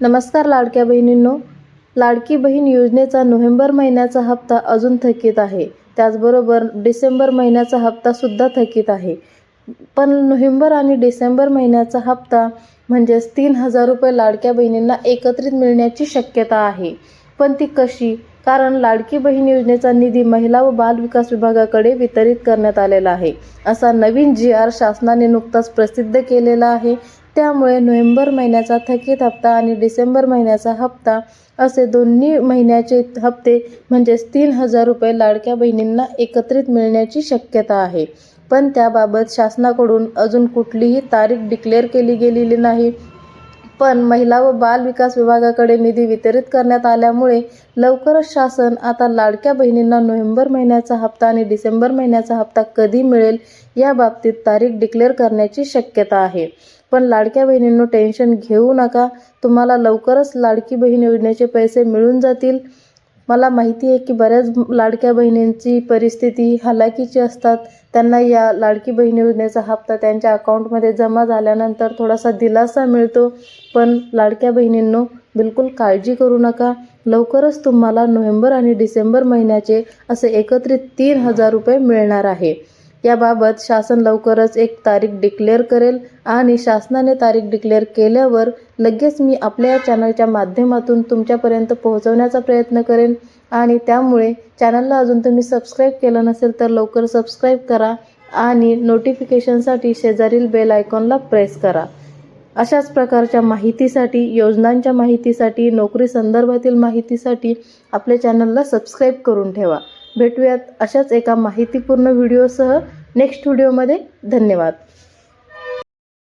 नमस्कार लाडक्या बहिणींनो. लाडकी बहीण योजनेचा नोव्हेंबर महिन्याचा हप्ता अजून थकीत आहे. त्याचबरोबर डिसेंबर महिन्याचा हप्तासुद्धा थकीत आहे. पण नोव्हेंबर आणि डिसेंबर महिन्याचा हप्ता म्हणजेच तीन हजार रुपये लाडक्या बहिणींना एकत्रित मिळण्याची शक्यता आहे. पण ती कशी? कारण लाडकी बहीण योजनेचा निधी महिला व बाल विकास विभागाकडे वितरित करण्यात आलेला आहे. असा नवीन जी आर शासनाने नुकताच प्रसिद्ध केलेला आहे. त्यामुळे नोव्हेंबर महिन्याचा थकीत हप्ता आणि डिसेंबर महिन्याचा हप्ता असे दोन्ही महिन्याचे हप्ते म्हणजेच तीन हजार रुपये लाडक्या बहिणींना एकत्रित मिळण्याची शक्यता आहे. पण त्याबाबत शासनाकडून अजून कुठलीही तारीख डिक्लेअर केली गेलेली नाही. पण महिला व बाल विकास विभागाकडे निधी वितरित करण्यात आल्यामुळे लवकरच शासन आता लाडक्या बहिणींना नोव्हेंबर महिन्याचा हप्ता आणि डिसेंबर महिन्याचा हप्ता कधी मिळेल या बाबतीत तारीख डिक्लेअर करण्याची शक्यता आहे. पण लाडक्या बहिणींनो टेन्शन घेऊ नका. तुम्हाला लवकरच लाडकी बहीण योजनेचे पैसे मिळून जातील. मला माहिती आहे की बऱ्याच लाडक्या बहिणींची परिस्थिती हलाखीची असतात. त्यांना या लाडकी बहीण योजनेचा हप्ता त्यांच्या अकाउंटमध्ये जमा झाल्यानंतर थोडासा दिलासा मिळतो. पण लाडक्या बहिणींनो बिलकुल काळजी करू नका. लवकरच तुम्हाला नोव्हेंबर आणि डिसेंबर महिन्याचे असे एकत्रित तीन हजार रुपये मिळणार आहे. याबाबत शासन लवकरच एक तारीख डिक्लेअर करेल आणि शासनाने तारीख डिक्लेअर केल्यावर लगेच मी आपल्या या चॅनलच्या माध्यमातून तुमच्यापर्यंत पोहोचवण्याचा प्रयत्न करेन. आणि त्यामुळे चॅनलला अजून तुम्ही सबस्क्राईब केलं नसेल तर लवकर सबस्क्राईब करा आणि नोटिफिकेशनसाठी शेजारील बेल आयकॉनला प्रेस करा. अशाच प्रकारच्या माहितीसाठी योजनांच्या माहितीसाठी नोकरी संदर्भातील माहितीसाठी आपल्या चॅनलला सबस्क्राईब करून ठेवा. भेटूयात अशाच एका माहितीपूर्ण व्हिडिओसह नेक्स्ट व्हिडिओमध्ये धन्यवाद.